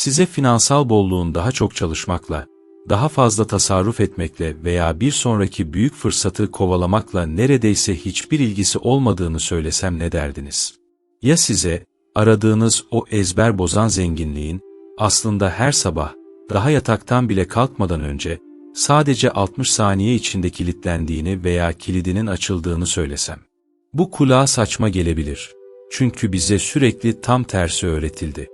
Size finansal bolluğun daha çok çalışmakla, daha fazla tasarruf etmekle veya bir sonraki büyük fırsatı kovalamakla neredeyse hiçbir ilgisi olmadığını söylesem ne derdiniz? Ya size, aradığınız o ezber bozan zenginliğin, aslında her sabah, daha yataktan bile kalkmadan önce, sadece 60 saniye içinde kilitlendiğini veya kilidinin açıldığını söylesem. Bu kulağa saçma gelebilir. Çünkü bize sürekli tam tersi öğretildi.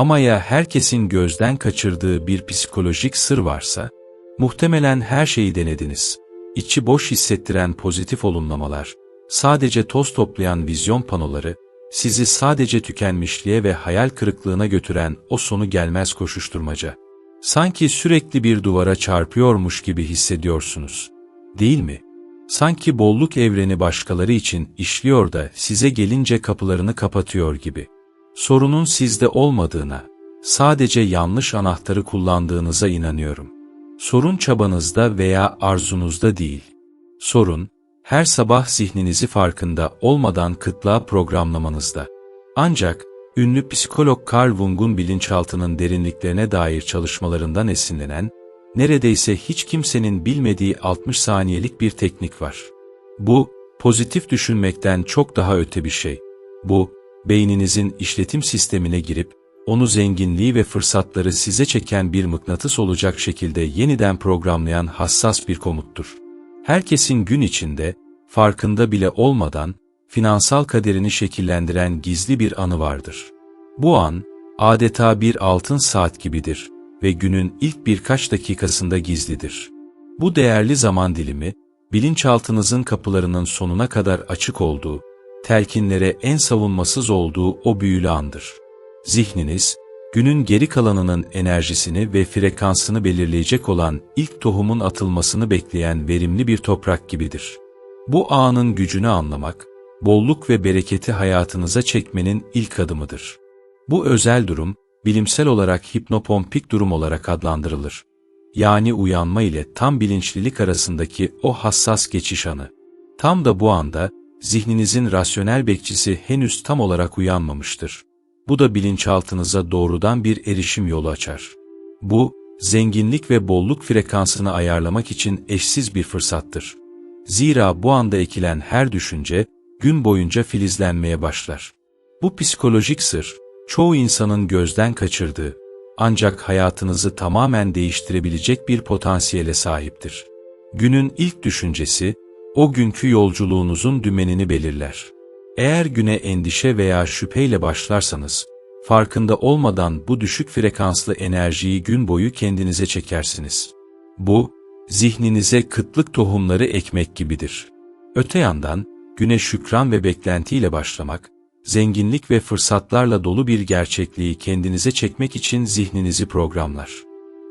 Ama ya herkesin gözden kaçırdığı bir psikolojik sır varsa, muhtemelen her şeyi denediniz. İçi boş hissettiren pozitif olumlamalar, sadece toz toplayan vizyon panoları, sizi sadece tükenmişliğe ve hayal kırıklığına götüren o sonu gelmez koşuşturmaca. Sanki sürekli bir duvara çarpıyormuş gibi hissediyorsunuz. Değil mi? Sanki bolluk evreni başkaları için işliyor da size gelince kapılarını kapatıyor gibi. Sorunun sizde olmadığına, sadece yanlış anahtarı kullandığınıza inanıyorum. Sorun çabanızda veya arzunuzda değil. Sorun, her sabah zihninizi farkında olmadan kıtlığa programlamanızda. Ancak, ünlü psikolog Carl Jung'un bilinçaltının derinliklerine dair çalışmalarından esinlenen, neredeyse hiç kimsenin bilmediği 60 saniyelik bir teknik var. Bu, pozitif düşünmekten çok daha öte bir şey. Bu, beyninizin işletim sistemine girip, onu zenginliği ve fırsatları size çeken bir mıknatıs olacak şekilde yeniden programlayan hassas bir komuttur. Herkesin gün içinde, farkında bile olmadan, finansal kaderini şekillendiren gizli bir anı vardır. Bu an, adeta bir altın saat gibidir ve günün ilk birkaç dakikasında gizlidir. Bu değerli zaman dilimi, bilinçaltınızın kapılarının sonuna kadar açık olduğu, telkinlere en savunmasız olduğu o büyülü andır. Zihniniz, günün geri kalanının enerjisini ve frekansını belirleyecek olan ilk tohumun atılmasını bekleyen verimli bir toprak gibidir. Bu anın gücünü anlamak, bolluk ve bereketi hayatınıza çekmenin ilk adımıdır. Bu özel durum, bilimsel olarak hipnopompik durum olarak adlandırılır. Yani uyanma ile tam bilinçlilik arasındaki o hassas geçiş anı. Tam da bu anda, zihninizin rasyonel bekçisi henüz tam olarak uyanmamıştır. Bu da bilinçaltınıza doğrudan bir erişim yolu açar. Bu, zenginlik ve bolluk frekansını ayarlamak için eşsiz bir fırsattır. Zira bu anda ekilen her düşünce, gün boyunca filizlenmeye başlar. Bu psikolojik sır, çoğu insanın gözden kaçırdığı, ancak hayatınızı tamamen değiştirebilecek bir potansiyele sahiptir. Günün ilk düşüncesi, o günkü yolculuğunuzun dümenini belirler. Eğer güne endişe veya şüpheyle başlarsanız, farkında olmadan bu düşük frekanslı enerjiyi gün boyu kendinize çekersiniz. Bu, zihninize kıtlık tohumları ekmek gibidir. Öte yandan, güne şükran ve beklentiyle başlamak, zenginlik ve fırsatlarla dolu bir gerçekliği kendinize çekmek için zihninizi programlar.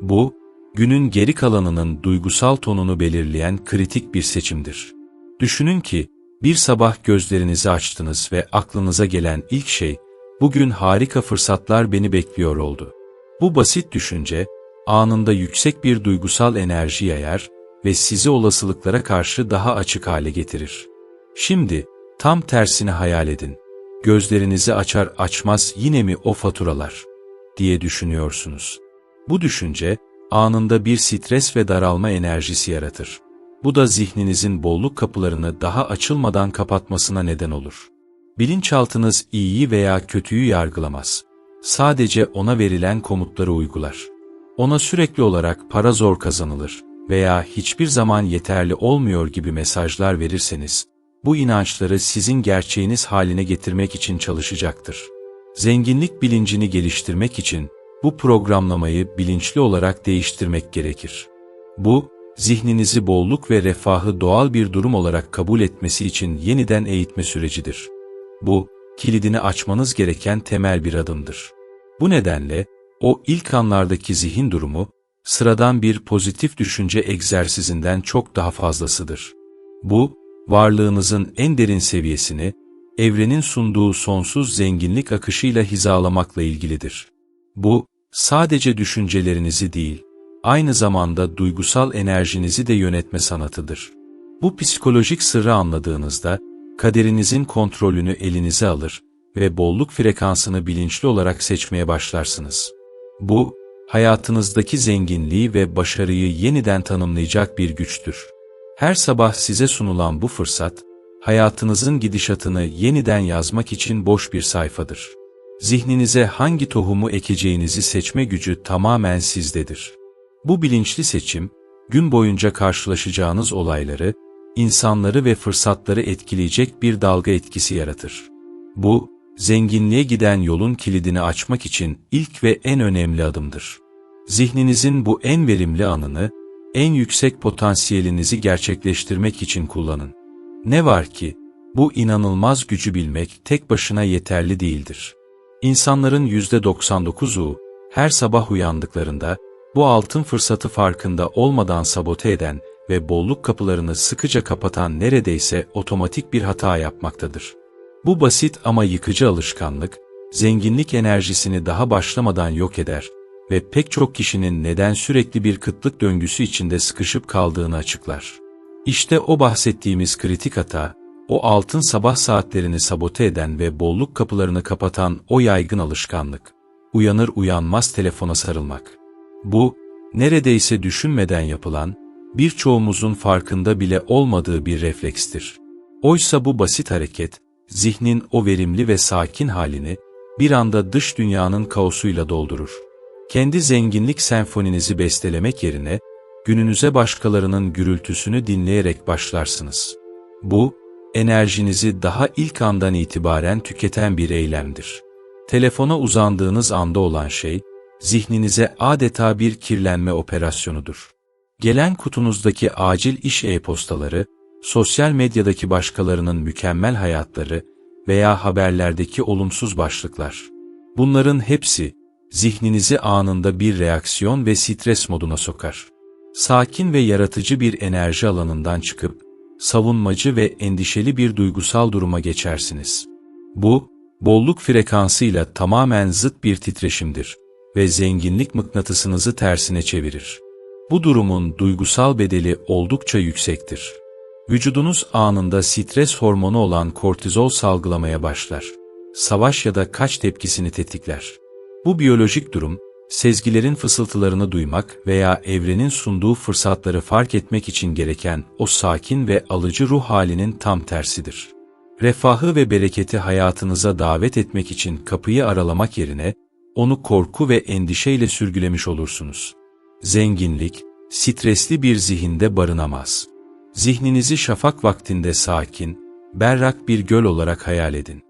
Bu, günün geri kalanının duygusal tonunu belirleyen kritik bir seçimdir. Düşünün ki, bir sabah gözlerinizi açtınız ve aklınıza gelen ilk şey, bugün harika fırsatlar beni bekliyor oldu. Bu basit düşünce, anında yüksek bir duygusal enerji yayar ve sizi olasılıklara karşı daha açık hale getirir. Şimdi, tam tersini hayal edin. Gözlerinizi açar açmaz yine mi o faturalar, diye düşünüyorsunuz. Bu düşünce, anında bir stres ve daralma enerjisi yaratır. Bu da zihninizin bolluk kapılarını daha açılmadan kapatmasına neden olur. Bilinçaltınız iyiyi veya kötüyü yargılamaz. Sadece ona verilen komutları uygular. Ona sürekli olarak para zor kazanılır veya hiçbir zaman yeterli olmuyor gibi mesajlar verirseniz, bu inançları sizin gerçeğiniz haline getirmek için çalışacaktır. Zenginlik bilincini geliştirmek için bu programlamayı bilinçli olarak değiştirmek gerekir. Bu, zihninizi bolluk ve refahı doğal bir durum olarak kabul etmesi için yeniden eğitme sürecidir. Bu, kilidini açmanız gereken temel bir adımdır. Bu nedenle, o ilk anlardaki zihin durumu, sıradan bir pozitif düşünce egzersizinden çok daha fazlasıdır. Bu, varlığınızın en derin seviyesini, evrenin sunduğu sonsuz zenginlik akışıyla hizalamakla ilgilidir. Bu, sadece düşüncelerinizi değil, aynı zamanda duygusal enerjinizi de yönetme sanatıdır. Bu psikolojik sırrı anladığınızda, kaderinizin kontrolünü elinize alır ve bolluk frekansını bilinçli olarak seçmeye başlarsınız. Bu, hayatınızdaki zenginliği ve başarıyı yeniden tanımlayacak bir güçtür. Her sabah size sunulan bu fırsat, hayatınızın gidişatını yeniden yazmak için boş bir sayfadır. Zihninize hangi tohumu ekeceğinizi seçme gücü tamamen sizdedir. Bu bilinçli seçim, gün boyunca karşılaşacağınız olayları, insanları ve fırsatları etkileyecek bir dalga etkisi yaratır. Bu, zenginliğe giden yolun kilidini açmak için ilk ve en önemli adımdır. Zihninizin bu en verimli anını, en yüksek potansiyelinizi gerçekleştirmek için kullanın. Ne var ki, bu inanılmaz gücü bilmek tek başına yeterli değildir. İnsanların %99'u her sabah uyandıklarında bu altın fırsatı farkında olmadan sabote eden ve bolluk kapılarını sıkıca kapatan neredeyse otomatik bir hata yapmaktadır. Bu basit ama yıkıcı alışkanlık, zenginlik enerjisini daha başlamadan yok eder ve pek çok kişinin neden sürekli bir kıtlık döngüsü içinde sıkışıp kaldığını açıklar. İşte o bahsettiğimiz kritik hata, o altın sabah saatlerini sabote eden ve bolluk kapılarını kapatan o yaygın alışkanlık. Uyanır uyanmaz telefona sarılmak. Bu, neredeyse düşünmeden yapılan, birçoğumuzun farkında bile olmadığı bir reflekstir. Oysa bu basit hareket, zihnin o verimli ve sakin halini, bir anda dış dünyanın kaosuyla doldurur. Kendi zenginlik senfoninizi bestelemek yerine, gününüze başkalarının gürültüsünü dinleyerek başlarsınız. Bu, enerjinizi daha ilk andan itibaren tüketen bir eylemdir. Telefona uzandığınız anda olan şey, zihninize adeta bir kirlenme operasyonudur. Gelen kutunuzdaki acil iş e-postaları, sosyal medyadaki başkalarının mükemmel hayatları veya haberlerdeki olumsuz başlıklar. Bunların hepsi, zihninizi anında bir reaksiyon ve stres moduna sokar. Sakin ve yaratıcı bir enerji alanından çıkıp, savunmacı ve endişeli bir duygusal duruma geçersiniz. Bu, bolluk frekansıyla tamamen zıt bir titreşimdir ve zenginlik mıknatısınızı tersine çevirir. Bu durumun duygusal bedeli oldukça yüksektir. Vücudunuz anında stres hormonu olan kortizol salgılamaya başlar. Savaş ya da kaç tepkisini tetikler. Bu biyolojik durum, sezgilerin fısıltılarını duymak veya evrenin sunduğu fırsatları fark etmek için gereken o sakin ve alıcı ruh halinin tam tersidir. Refahı ve bereketi hayatınıza davet etmek için kapıyı aralamak yerine, onu korku ve endişeyle sürgülemiş olursunuz. Zenginlik, stresli bir zihinde barınamaz. Zihninizi şafak vaktinde sakin, berrak bir göl olarak hayal edin.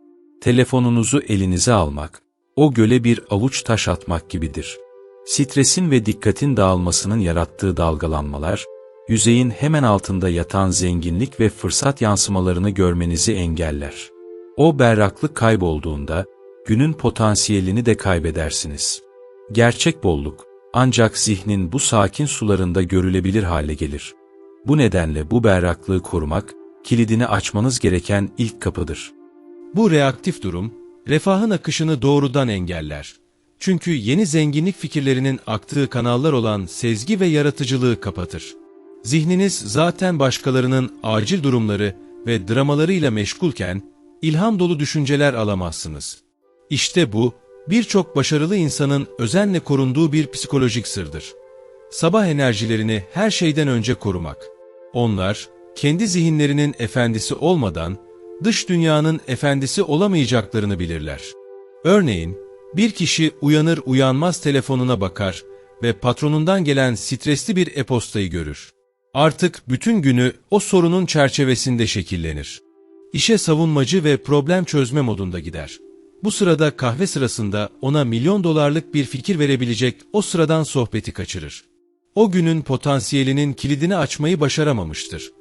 Telefonunuzu elinize almak, o göle bir avuç taş atmak gibidir. Stresin ve dikkatin dağılmasının yarattığı dalgalanmalar, yüzeyin hemen altında yatan zenginlik ve fırsat yansımalarını görmenizi engeller. O berraklık kaybolduğunda, günün potansiyelini de kaybedersiniz. Gerçek bolluk, ancak zihnin bu sakin sularında görülebilir hale gelir. Bu nedenle bu berraklığı korumak, kilidini açmanız gereken ilk kapıdır. Bu reaktif durum, refahın akışını doğrudan engeller. Çünkü yeni zenginlik fikirlerinin aktığı kanallar olan sezgi ve yaratıcılığı kapatır. Zihniniz zaten başkalarının acil durumları ve dramalarıyla meşgulken, ilham dolu düşünceler alamazsınız. İşte bu, birçok başarılı insanın özenle korunduğu bir psikolojik sırdır. Sabah enerjilerini her şeyden önce korumak. Onlar, kendi zihinlerinin efendisi olmadan, dış dünyanın efendisi olamayacaklarını bilirler. Örneğin, bir kişi uyanır uyanmaz telefonuna bakar ve patronundan gelen stresli bir e-postayı görür. Artık bütün günü o sorunun çerçevesinde şekillenir. İşe savunmacı ve problem çözme modunda gider. Bu sırada kahve sırasında ona milyon dolarlık bir fikir verebilecek o sıradan sohbeti kaçırır. O günün potansiyelinin kilidini açmayı başaramamıştır.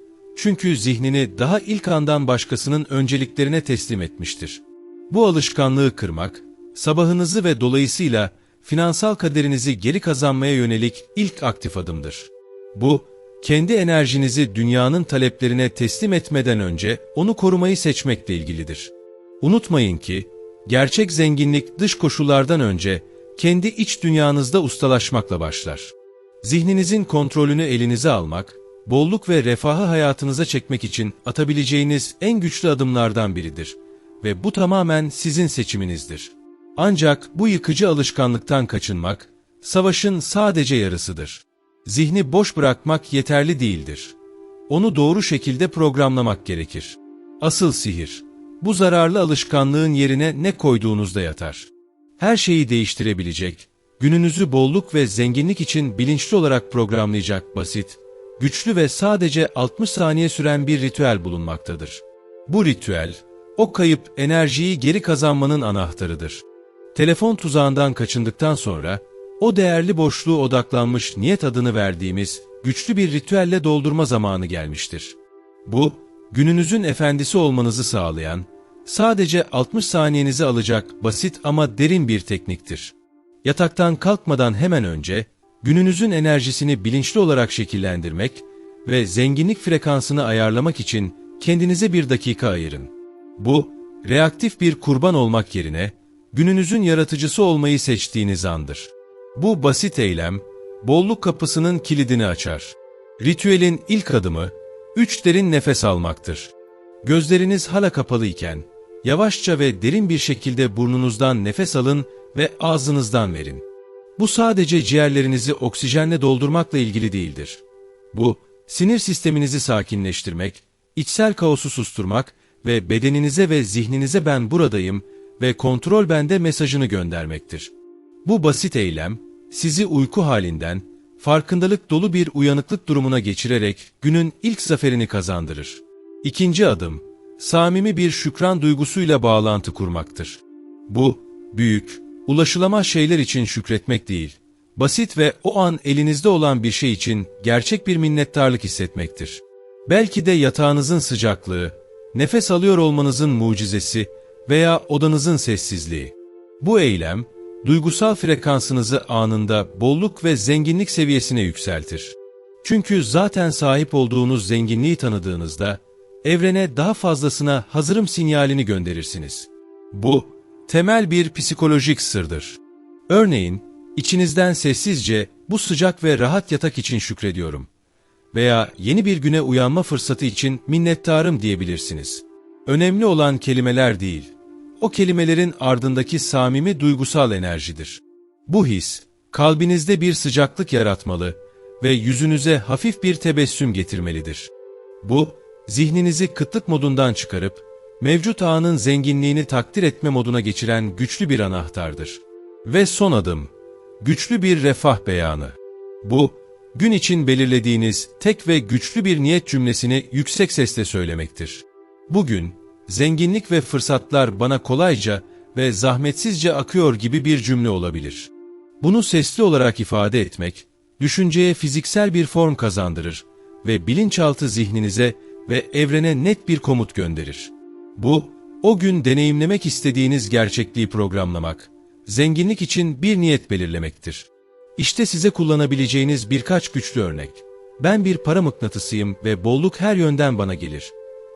Çünkü zihnini daha ilk andan başkasının önceliklerine teslim etmiştir. Bu alışkanlığı kırmak, sabahınızı ve dolayısıyla finansal kaderinizi geri kazanmaya yönelik ilk aktif adımdır. Bu, kendi enerjinizi dünyanın taleplerine teslim etmeden önce onu korumayı seçmekle ilgilidir. Unutmayın ki, gerçek zenginlik dış koşullardan önce kendi iç dünyanızda ustalaşmakla başlar. Zihninizin kontrolünü elinize almak, bolluk ve refahı hayatınıza çekmek için atabileceğiniz en güçlü adımlardan biridir ve bu tamamen sizin seçiminizdir. Ancak bu yıkıcı alışkanlıktan kaçınmak, savaşın sadece yarısıdır. Zihni boş bırakmak yeterli değildir. Onu doğru şekilde programlamak gerekir. Asıl sihir, bu zararlı alışkanlığın yerine ne koyduğunuzda yatar. Her şeyi değiştirebilecek, gününüzü bolluk ve zenginlik için bilinçli olarak programlayacak basit, güçlü ve sadece 60 saniye süren bir ritüel bulunmaktadır. Bu ritüel, o kayıp enerjiyi geri kazanmanın anahtarıdır. Telefon tuzağından kaçındıktan sonra, o değerli boşluğu odaklanmış niyet adını verdiğimiz güçlü bir ritüelle doldurma zamanı gelmiştir. Bu, gününüzün efendisi olmanızı sağlayan, sadece 60 saniyenizi alacak basit ama derin bir tekniktir. Yataktan kalkmadan hemen önce, gününüzün enerjisini bilinçli olarak şekillendirmek ve zenginlik frekansını ayarlamak için kendinize bir dakika ayırın. Bu, reaktif bir kurban olmak yerine, gününüzün yaratıcısı olmayı seçtiğiniz andır. Bu basit eylem, bolluk kapısının kilidini açar. Ritüelin ilk adımı, üç derin nefes almaktır. Gözleriniz hala kapalı iken, yavaşça ve derin bir şekilde burnunuzdan nefes alın ve ağzınızdan verin. Bu sadece ciğerlerinizi oksijenle doldurmakla ilgili değildir. Bu, sinir sisteminizi sakinleştirmek, içsel kaosu susturmak ve bedeninize ve zihninize ben buradayım ve kontrol bende mesajını göndermektir. Bu basit eylem, sizi uyku halinden, farkındalık dolu bir uyanıklık durumuna geçirerek günün ilk zaferini kazandırır. İkinci adım, samimi bir şükran duygusuyla bağlantı kurmaktır. Bu, büyük, ulaşılamaz şeyler için şükretmek değil, basit ve o an elinizde olan bir şey için gerçek bir minnettarlık hissetmektir. Belki de yatağınızın sıcaklığı, nefes alıyor olmanızın mucizesi veya odanızın sessizliği. Bu eylem, duygusal frekansınızı anında bolluk ve zenginlik seviyesine yükseltir. Çünkü zaten sahip olduğunuz zenginliği tanıdığınızda, evrene daha fazlasına hazırım sinyalini gönderirsiniz. Bu, temel bir psikolojik sırdır. Örneğin, içinizden sessizce bu sıcak ve rahat yatak için şükrediyorum veya yeni bir güne uyanma fırsatı için minnettarım diyebilirsiniz. Önemli olan kelimeler değil, o kelimelerin ardındaki samimi duygusal enerjidir. Bu his, kalbinizde bir sıcaklık yaratmalı ve yüzünüze hafif bir tebessüm getirmelidir. Bu, zihninizi kıtlık modundan çıkarıp, mevcut anın zenginliğini takdir etme moduna geçiren güçlü bir anahtardır. Ve son adım, güçlü bir refah beyanı. Bu, gün için belirlediğiniz tek ve güçlü bir niyet cümlesini yüksek sesle söylemektir. Bugün, zenginlik ve fırsatlar bana kolayca ve zahmetsizce akıyor gibi bir cümle olabilir. Bunu sesli olarak ifade etmek, düşünceye fiziksel bir form kazandırır ve bilinçaltı zihninize ve evrene net bir komut gönderir. Bu, o gün deneyimlemek istediğiniz gerçekliği programlamak, zenginlik için bir niyet belirlemektir. İşte size kullanabileceğiniz birkaç güçlü örnek. Ben bir para mıknatısıyım ve bolluk her yönden bana gelir.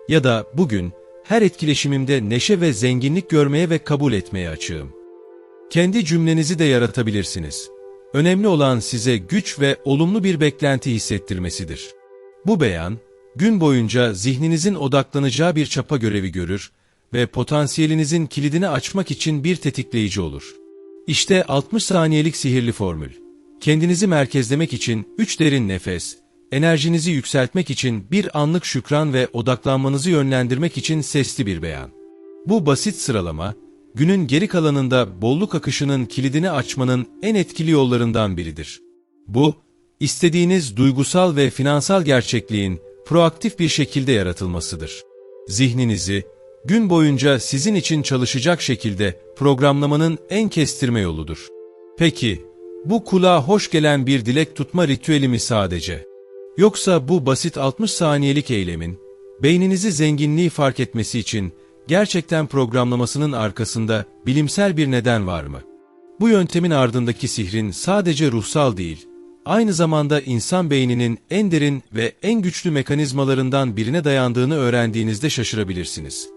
Ya da bugün her etkileşimimde neşe ve zenginlik görmeye ve kabul etmeye açığım. Kendi cümlenizi de yaratabilirsiniz. Önemli olan size güç ve olumlu bir beklenti hissettirmesidir. Bu beyan, gün boyunca zihninizin odaklanacağı bir çapa görevi görür ve potansiyelinizin kilidini açmak için bir tetikleyici olur. İşte 60 saniyelik sihirli formül. Kendinizi merkezlemek için 3 derin nefes, enerjinizi yükseltmek için bir anlık şükran ve odaklanmanızı yönlendirmek için sesli bir beyan. Bu basit sıralama, günün geri kalanında bolluk akışının kilidini açmanın en etkili yollarından biridir. Bu, istediğiniz duygusal ve finansal gerçekliğin proaktif bir şekilde yaratılmasıdır. Zihninizi, gün boyunca sizin için çalışacak şekilde programlamanın en kestirme yoludur. Peki, bu kulağa hoş gelen bir dilek tutma ritüeli mi sadece? Yoksa bu basit 60 saniyelik eylemin, beyninizi zenginliği fark etmesi için gerçekten programlamasının arkasında bilimsel bir neden var mı? Bu yöntemin ardındaki sihrin sadece ruhsal değil, aynı zamanda insan beyninin en derin ve en güçlü mekanizmalarından birine dayandığını öğrendiğinizde şaşırabilirsiniz.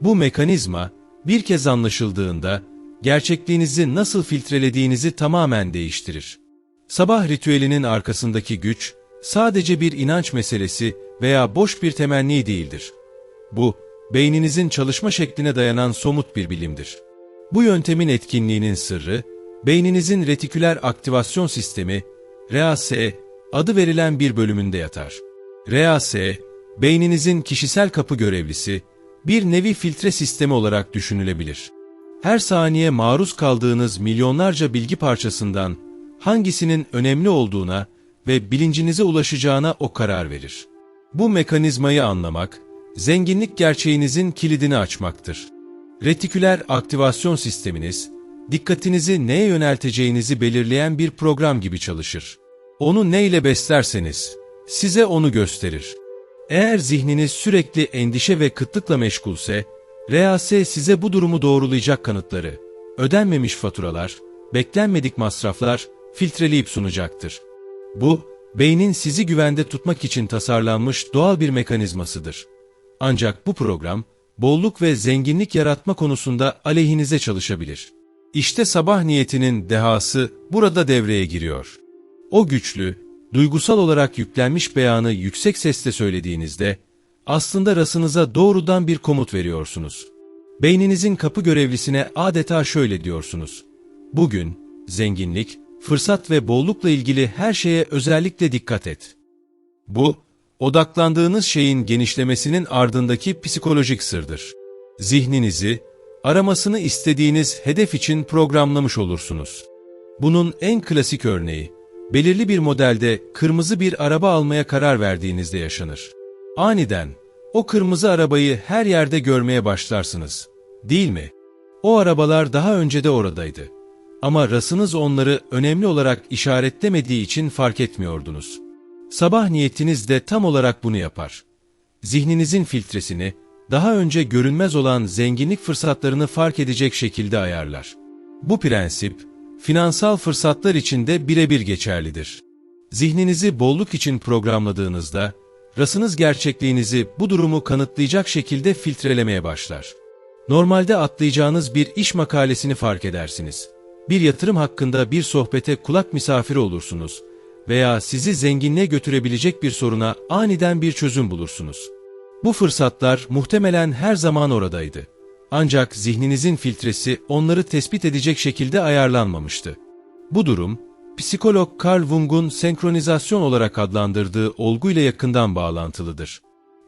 Bu mekanizma, bir kez anlaşıldığında, gerçekliğinizi nasıl filtrelediğinizi tamamen değiştirir. Sabah ritüelinin arkasındaki güç, sadece bir inanç meselesi veya boş bir temenni değildir. Bu, beyninizin çalışma şekline dayanan somut bir bilimdir. Bu yöntemin etkinliğinin sırrı, beyninizin retiküler aktivasyon sistemi, RAS, adı verilen bir bölümünde yatar. RAS, beyninizin kişisel kapı görevlisi, bir nevi filtre sistemi olarak düşünülebilir. Her saniye maruz kaldığınız milyonlarca bilgi parçasından hangisinin önemli olduğuna ve bilincinize ulaşacağına o karar verir. Bu mekanizmayı anlamak, zenginlik gerçeğinizin kilidini açmaktır. Retiküler aktivasyon sisteminiz, dikkatinizi neye yönelteceğinizi belirleyen bir program gibi çalışır. Onu neyle beslerseniz, size onu gösterir. Eğer zihniniz sürekli endişe ve kıtlıkla meşgulse, RAS size bu durumu doğrulayacak kanıtları, ödenmemiş faturalar, beklenmedik masraflar filtreleyip sunacaktır. Bu, beynin sizi güvende tutmak için tasarlanmış doğal bir mekanizmasıdır. Ancak bu program, bolluk ve zenginlik yaratma konusunda aleyhinize çalışabilir. İşte sabah niyetinin dehası burada devreye giriyor. O güçlü, duygusal olarak yüklenmiş beyanı yüksek sesle söylediğinizde, aslında rasınıza doğrudan bir komut veriyorsunuz. Beyninizin kapı görevlisine adeta şöyle diyorsunuz. Bugün, zenginlik, fırsat ve bollukla ilgili her şeye özellikle dikkat et. Bu, odaklandığınız şeyin genişlemesinin ardındaki psikolojik sırdır. Zihninizi, aramasını istediğiniz hedef için programlamış olursunuz. Bunun en klasik örneği, belirli bir modelde kırmızı bir araba almaya karar verdiğinizde yaşanır. Aniden, o kırmızı arabayı her yerde görmeye başlarsınız. Değil mi? O arabalar daha önce de oradaydı. Ama rasınız onları önemli olarak işaretlemediği için fark etmiyordunuz. Sabah niyetiniz de tam olarak bunu yapar. Zihninizin filtresini, daha önce görünmez olan zenginlik fırsatlarını fark edecek şekilde ayarlar. Bu prensip, finansal fırsatlar için de birebir geçerlidir. Zihninizi bolluk için programladığınızda, rasınız gerçekliğinizi bu durumu kanıtlayacak şekilde filtrelemeye başlar. Normalde atlayacağınız bir iş makalesini fark edersiniz. Bir yatırım hakkında bir sohbete kulak misafiri olursunuz veya sizi zenginliğe götürebilecek bir soruna aniden bir çözüm bulursunuz. Bu fırsatlar muhtemelen her zaman oradaydı. Ancak zihninizin filtresi onları tespit edecek şekilde ayarlanmamıştı. Bu durum, psikolog Carl Jung'un senkronizasyon olarak adlandırdığı olguyla yakından bağlantılıdır.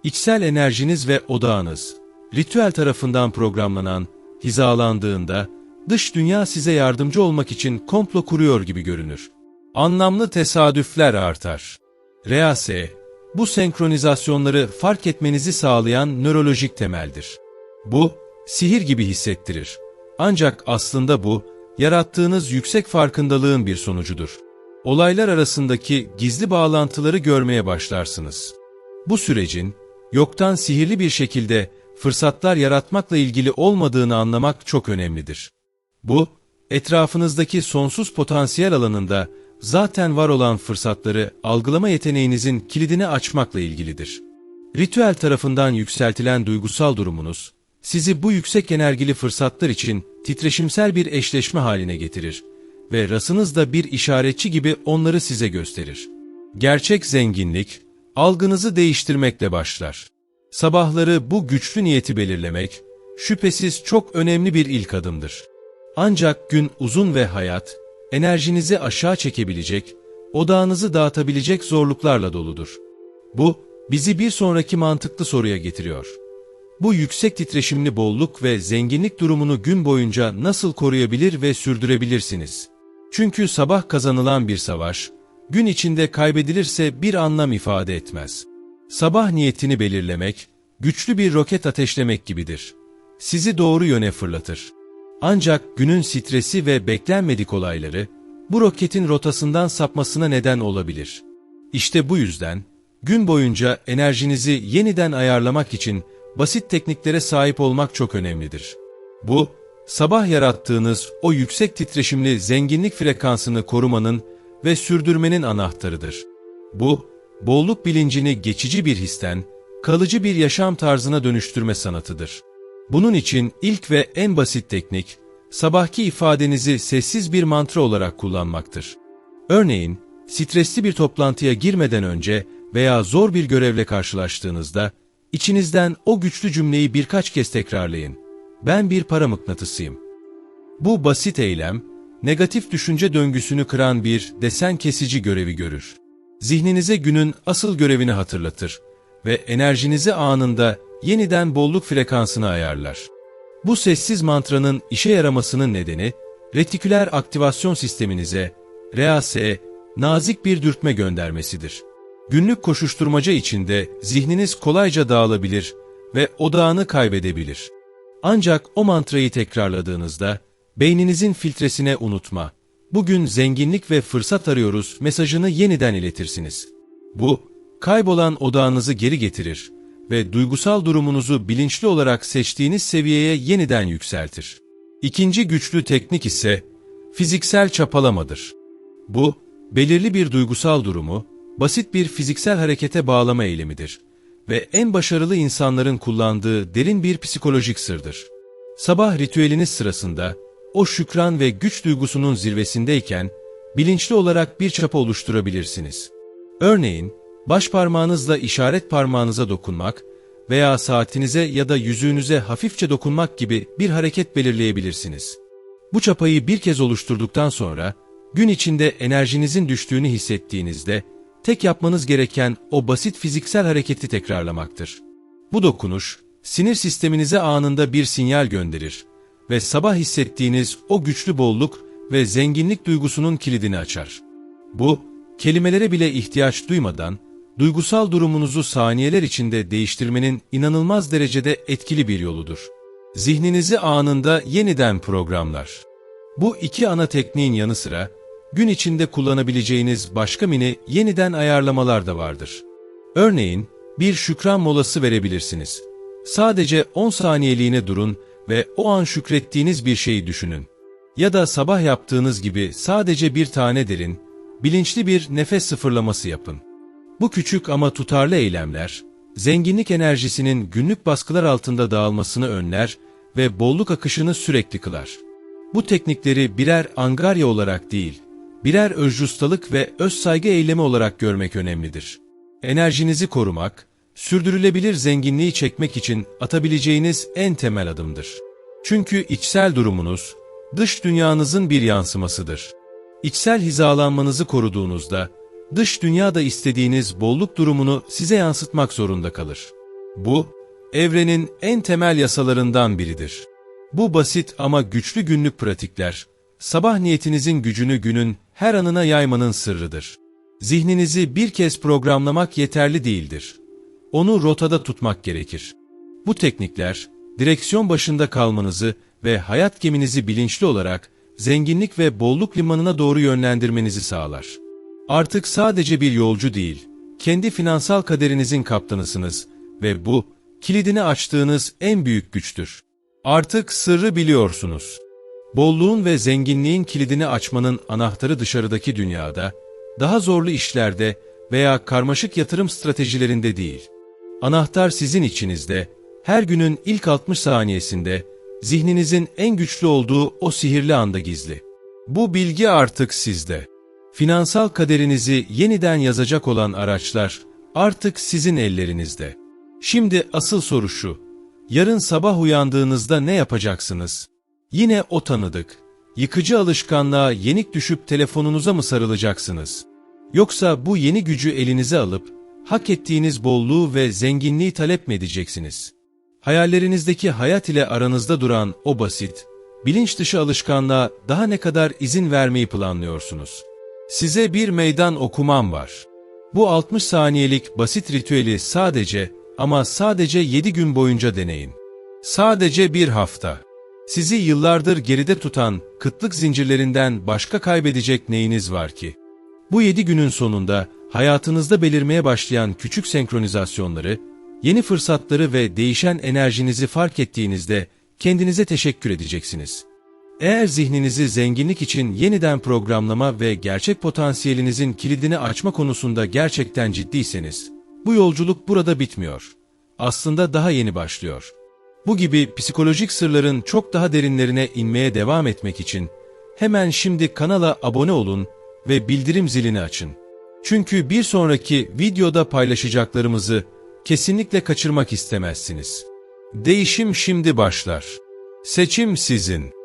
İçsel enerjiniz ve odağınız, ritüel tarafından programlanan, hizalandığında, dış dünya size yardımcı olmak için komplo kuruyor gibi görünür. Anlamlı tesadüfler artar. Rease, bu senkronizasyonları fark etmenizi sağlayan nörolojik temeldir. Bu, sihir gibi hissettirir. Ancak aslında bu, yarattığınız yüksek farkındalığın bir sonucudur. Olaylar arasındaki gizli bağlantıları görmeye başlarsınız. Bu sürecin, yoktan sihirli bir şekilde fırsatlar yaratmakla ilgili olmadığını anlamak çok önemlidir. Bu, etrafınızdaki sonsuz potansiyel alanında zaten var olan fırsatları algılama yeteneğinizin kilidini açmakla ilgilidir. Ritüel tarafından yükseltilen duygusal durumunuz, sizi bu yüksek enerjili fırsatlar için titreşimsel bir eşleşme haline getirir ve rasınız da bir işaretçi gibi onları size gösterir. Gerçek zenginlik, algınızı değiştirmekle başlar. Sabahları bu güçlü niyeti belirlemek, şüphesiz çok önemli bir ilk adımdır. Ancak gün uzun ve hayat, enerjinizi aşağı çekebilecek, odağınızı dağıtabilecek zorluklarla doludur. Bu, bizi bir sonraki mantıklı soruya getiriyor. Bu yüksek titreşimli bolluk ve zenginlik durumunu gün boyunca nasıl koruyabilir ve sürdürebilirsiniz? Çünkü sabah kazanılan bir savaş, gün içinde kaybedilirse bir anlam ifade etmez. Sabah niyetini belirlemek, güçlü bir roket ateşlemek gibidir. Sizi doğru yöne fırlatır. Ancak günün stresi ve beklenmedik olayları, bu roketin rotasından sapmasına neden olabilir. İşte bu yüzden, gün boyunca enerjinizi yeniden ayarlamak için basit tekniklere sahip olmak çok önemlidir. Bu, sabah yarattığınız o yüksek titreşimli zenginlik frekansını korumanın ve sürdürmenin anahtarıdır. Bu, bolluk bilincini geçici bir histen, kalıcı bir yaşam tarzına dönüştürme sanatıdır. Bunun için ilk ve en basit teknik, sabahki ifadenizi sessiz bir mantra olarak kullanmaktır. Örneğin, stresli bir toplantıya girmeden önce veya zor bir görevle karşılaştığınızda, içinizden o güçlü cümleyi birkaç kez tekrarlayın. Ben bir para mıknatısıyım. Bu basit eylem, negatif düşünce döngüsünü kıran bir desen kesici görevi görür. Zihninize günün asıl görevini hatırlatır ve enerjinizi anında yeniden bolluk frekansına ayarlar. Bu sessiz mantranın işe yaramasının nedeni, retiküler aktivasyon sisteminize, REAS'e, nazik bir dürtme göndermesidir. Günlük koşuşturmaca içinde zihniniz kolayca dağılabilir ve odağını kaybedebilir. Ancak o mantrayı tekrarladığınızda, beyninizin filtresine unutma, bugün zenginlik ve fırsat arıyoruz mesajını yeniden iletirsiniz. Bu, kaybolan odağınızı geri getirir ve duygusal durumunuzu bilinçli olarak seçtiğiniz seviyeye yeniden yükseltir. İkinci güçlü teknik ise fiziksel çapalamadır. Bu, belirli bir duygusal durumu, basit bir fiziksel harekete bağlama eylemidir ve en başarılı insanların kullandığı derin bir psikolojik sırdır. Sabah ritüeliniz sırasında, o şükran ve güç duygusunun zirvesindeyken, bilinçli olarak bir çapa oluşturabilirsiniz. Örneğin, baş parmağınızla işaret parmağınıza dokunmak veya saatinize ya da yüzüğünüze hafifçe dokunmak gibi bir hareket belirleyebilirsiniz. Bu çapayı bir kez oluşturduktan sonra, gün içinde enerjinizin düştüğünü hissettiğinizde, tek yapmanız gereken o basit fiziksel hareketi tekrarlamaktır. Bu dokunuş, sinir sisteminize anında bir sinyal gönderir ve sabah hissettiğiniz o güçlü bolluk ve zenginlik duygusunun kilidini açar. Bu, kelimelere bile ihtiyaç duymadan, duygusal durumunuzu saniyeler içinde değiştirmenin inanılmaz derecede etkili bir yoludur. Zihninizi anında yeniden programlar. Bu iki ana tekniğin yanı sıra, gün içinde kullanabileceğiniz başka mini yeniden ayarlamalar da vardır. Örneğin, bir şükran molası verebilirsiniz. Sadece 10 saniyeliğine durun ve o an şükrettiğiniz bir şeyi düşünün. Ya da sabah yaptığınız gibi sadece bir tane derin, bilinçli bir nefes sıfırlaması yapın. Bu küçük ama tutarlı eylemler, zenginlik enerjisinin günlük baskılar altında dağılmasını önler ve bolluk akışını sürekli kılar. Bu teknikleri birer angarya olarak değil, birer özcustalık ve öz saygı eylemi olarak görmek önemlidir. Enerjinizi korumak, sürdürülebilir zenginliği çekmek için atabileceğiniz en temel adımdır. Çünkü içsel durumunuz, dış dünyanızın bir yansımasıdır. İçsel hizalanmanızı koruduğunuzda, dış dünyada istediğiniz bolluk durumunu size yansıtmak zorunda kalır. Bu, evrenin en temel yasalarından biridir. Bu basit ama güçlü günlük pratikler, sabah niyetinizin gücünü günün her anına yaymanın sırrıdır. Zihninizi bir kez programlamak yeterli değildir. Onu rotada tutmak gerekir. Bu teknikler, direksiyon başında kalmanızı ve hayat geminizi bilinçli olarak zenginlik ve bolluk limanına doğru yönlendirmenizi sağlar. Artık sadece bir yolcu değil, kendi finansal kaderinizin kaptanısınız ve bu, kilidini açtığınız en büyük güçtür. Artık sırrı biliyorsunuz. Bolluğun ve zenginliğin kilidini açmanın anahtarı dışarıdaki dünyada, daha zorlu işlerde veya karmaşık yatırım stratejilerinde değil. Anahtar sizin içinizde, her günün ilk 60 saniyesinde, zihninizin en güçlü olduğu o sihirli anda gizli. Bu bilgi artık sizde. Finansal kaderinizi yeniden yazacak olan araçlar artık sizin ellerinizde. Şimdi asıl soru şu. Yarın sabah uyandığınızda ne yapacaksınız? Yine o tanıdık, yıkıcı alışkanlığa yenik düşüp telefonunuza mı sarılacaksınız? Yoksa bu yeni gücü elinize alıp, hak ettiğiniz bolluğu ve zenginliği talep mi edeceksiniz? Hayallerinizdeki hayat ile aranızda duran o basit, bilinç dışı alışkanlığa daha ne kadar izin vermeyi planlıyorsunuz? Size bir meydan okumam var. Bu 60 saniyelik basit ritüeli sadece ama sadece 7 gün boyunca deneyin. Sadece bir hafta. Sizi yıllardır geride tutan kıtlık zincirlerinden başka kaybedecek neyiniz var ki? Bu 7 günün sonunda hayatınızda belirmeye başlayan küçük senkronizasyonları, yeni fırsatları ve değişen enerjinizi fark ettiğinizde kendinize teşekkür edeceksiniz. Eğer zihninizi zenginlik için yeniden programlama ve gerçek potansiyelinizin kilidini açma konusunda gerçekten ciddiyseniz, bu yolculuk burada bitmiyor. Aslında daha yeni başlıyor. Bu gibi psikolojik sırların çok daha derinlerine inmeye devam etmek için hemen şimdi kanala abone olun ve bildirim zilini açın. Çünkü bir sonraki videoda paylaşacaklarımızı kesinlikle kaçırmak istemezsiniz. Değişim şimdi başlar. Seçim sizin.